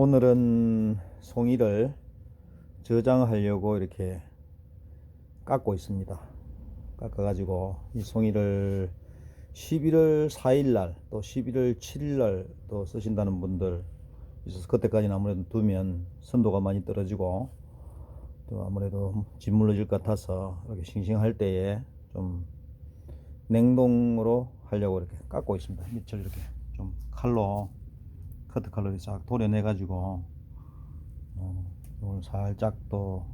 오늘은 송이를 저장하려고 이렇게 깎고 있습니다. 깎아가지고 이 송이를 11월 4일 날 또 11월 7일 날 또 쓰신다는 분들 있어서 그때까지는 아무래도 두면 선도가 많이 떨어지고 또 아무래도 짓물러질 것 같아서 이렇게 싱싱할 때에 좀 냉동으로 하려고 이렇게 깎고 있습니다. 밑을 이렇게 좀 칼로 커트 칼로 이렇게 싹 도려내 가지고 어, 이걸 살짝 또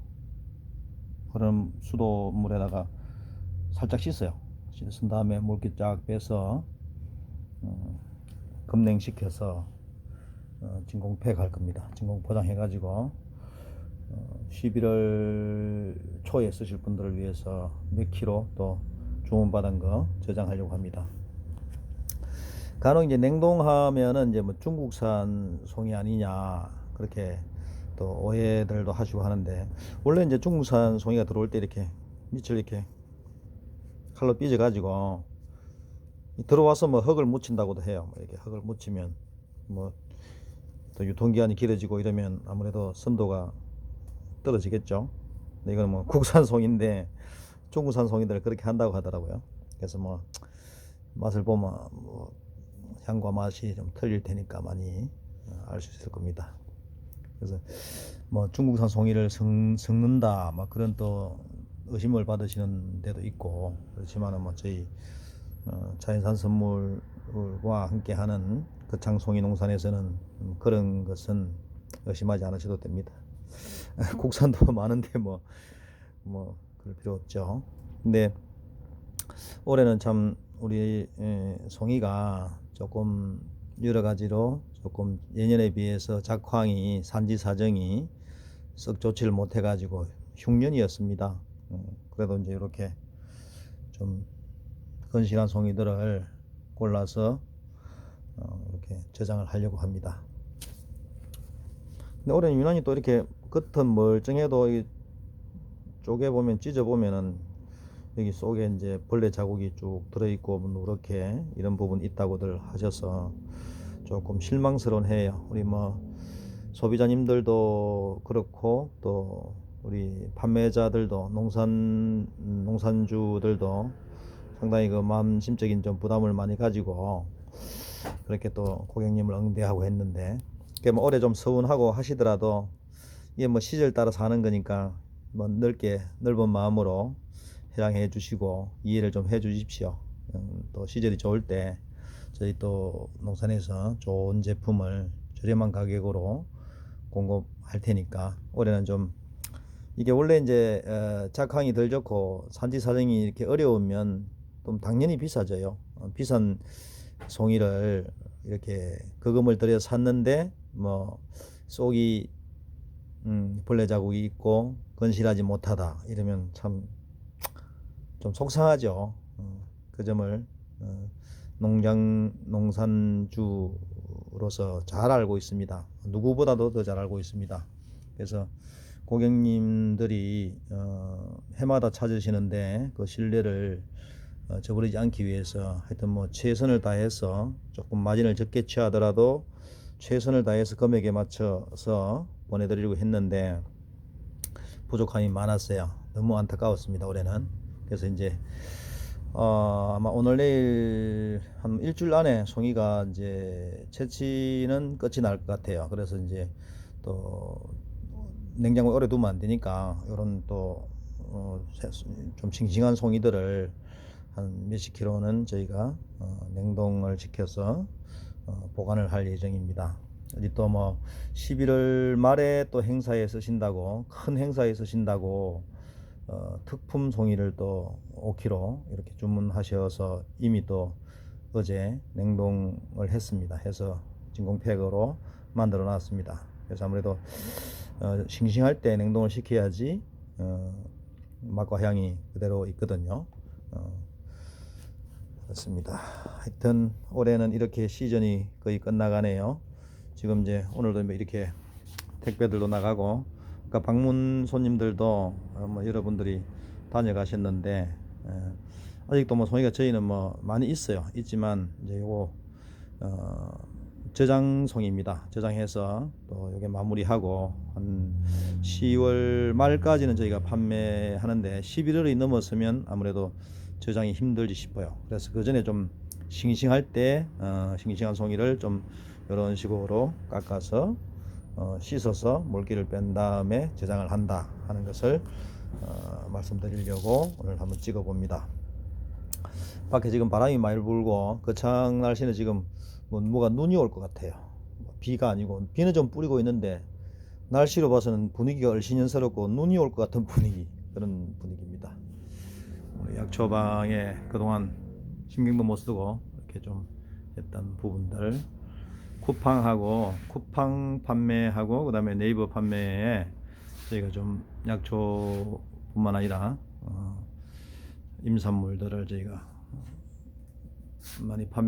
흐름 수도물에다가 살짝 씻어요. 씻은 다음에 물기 쫙 빼서 어, 급냉시켜서 어, 진공팩 할 겁니다. 진공 포장해 가지고 어, 11월 초에 쓰실 분들을 위해서 몇 킬로 또 주문받은 거 저장하려고 합니다. 간혹 이제 냉동하면은 이제 뭐 중국산 송이 아니냐 그렇게 또 오해들도 하시고 하는데 원래 이제 중국산 송이가 들어올 때 이렇게 밑을 이렇게 칼로 삐져 가지고 들어와서 뭐 흙을 묻힌다고도 해요. 뭐 이렇게 흙을 묻히면 뭐 또 유통기한이 길어지고 이러면 아무래도 선도가 떨어지겠죠. 근데 이거는 뭐 국산 송인데 중국산 송이들 그렇게 한다고 하더라고요. 그래서 뭐 맛을 보면 뭐 향과 맛이 좀 틀릴 테니까 많이 어, 알수 있을 겁니다. 그래서 뭐 중국산 송이를 섞, 섞는다 막 그런 또 의심을 받으시는 데도 있고 그렇지만은 뭐 저희 어, 자연산 선물과 함께하는 거창 송이 농산에서는 음, 그런 것은 의심하지 않으셔도 됩니다. 국산도 많은데 뭐 뭐 그럴 필요 없죠. 근데 올해는 참 우리 에, 송이가 조금 여러 가지로 조금 예년에 비해서 작황이 산지 사정이 썩 좋지를 못해 가지고 흉년이었습니다. 음, 그래도 이제 이렇게 좀 건실한 송이들을 골라서 어, 이렇게 저장을 하려고 합니다. 근데 올해는 유난히 또 이렇게 겉은 멀쩡해도 이 쪼개 보면 찢어 보면은 여기 속에 이제 벌레 자국이 쭉 들어있고 뭐 누렇게 이런 부분 있다고들 하셔서 조금 실망스러운 해요. 우리 뭐 소비자님들도 그렇고 또 우리 판매자들도 농산 농산주들도 상당히 그 마음심적인 좀 부담을 많이 가지고 그렇게 또 고객님을 응대하고 했는데 그게 뭐 올해 좀 서운하고 하시더라도 이게 뭐 시절 따라서 하는 거니까 뭐 넓게 넓은 마음으로 해당해 주시고 이해를 좀 해 주십시오. 음, 또 시절이 좋을 때 저희 또 농산에서 좋은 제품을 저렴한 가격으로 공급할 테니까 올해는 좀 이게 원래 이제 어, 작황이 덜 좋고 산지 사정이 이렇게 어려우면 좀 당연히 비싸져요. 어, 비싼 송이를 이렇게 거금을 들여 샀는데 뭐 속이 음, 벌레 자국이 있고 건실하지 못하다 이러면 참 좀 속상하죠. 어, 그 점을 어, 농장 농산주로서 잘 알고 있습니다. 누구보다도 더 잘 알고 있습니다. 그래서 고객님들이 어, 해마다 찾으시는데 그 신뢰를 어, 저버리지 않기 위해서 하여튼 뭐 최선을 다해서 조금 마진을 적게 취하더라도 최선을 다해서 금액에 맞춰서 보내드리려고 했는데 부족함이 많았어요. 너무 안타까웠습니다. 올해는 그래서 이제 어, 아마 오늘 내일 한 일주일 안에 송이가 이제 채취는 끝이 날 것 같아요. 그래서 이제 또 냉장고에 오래 두면 안 되니까 이런 또 어, 좀 싱싱한 송이들을 한 몇십 킬로는 저희가 어, 냉동을 시켜서 어, 보관을 할 예정입니다. 어디 또뭐 11월 말에 또 행사에 쓰신다고 큰 행사에 쓰신다고 어, 특품 송이를 또 5kg 이렇게 주문하셔서 이미 또 어제 냉동을 했습니다. 해서 진공팩으로 만들어 놨습니다. 그래서 아무래도 어, 싱싱할 때 냉동을 시켜야지 어, 맛과 향이 그대로 있거든요. 어, 그렇습니다. 하여튼 올해는 이렇게 시즌이 거의 끝나가네요. 지금 이제 오늘도 뭐 이렇게 택배들도 나가고 그러니까 방문 손님들도 어, 뭐 여러분들이 다녀가셨는데 에, 아직도 뭐 송이가 저희는 뭐 많이 있어요. 있지만 이제 요거 어, 저장 송입니다. 저장해서 또 이게 마무리하고 한 10월 말까지는 저희가 판매하는데 11월이 넘었으면 아무래도 저장이 힘들지 싶어요. 그래서 그 전에 좀 싱싱할 때 어, 싱싱한 송이를 좀 이런 식으로 깎아서 어, 씻어서 물기를 뺀 다음에 저장을 한다 하는 것을 어, 말씀드리려고 오늘 한번 찍어 봅니다. 밖에 지금 바람이 많이 불고 거창 날씨는 지금 뭐 뭐가 눈이 올 것 같아요. 비가 아니고 비는 좀 뿌리고 있는데 날씨로 봐서는 분위기가 얼씬연스럽고 눈이 올 것 같은 분위기 그런 분위기입니다. 약초방에 그동안 신경도 못 쓰고 이렇게 좀 했던 부분들 쿠팡하고 쿠팡 판매하고 그다음에 네이버 판매에 저희가 좀 약초뿐만 아니라 어, 임산물들을 저희가 많이 판매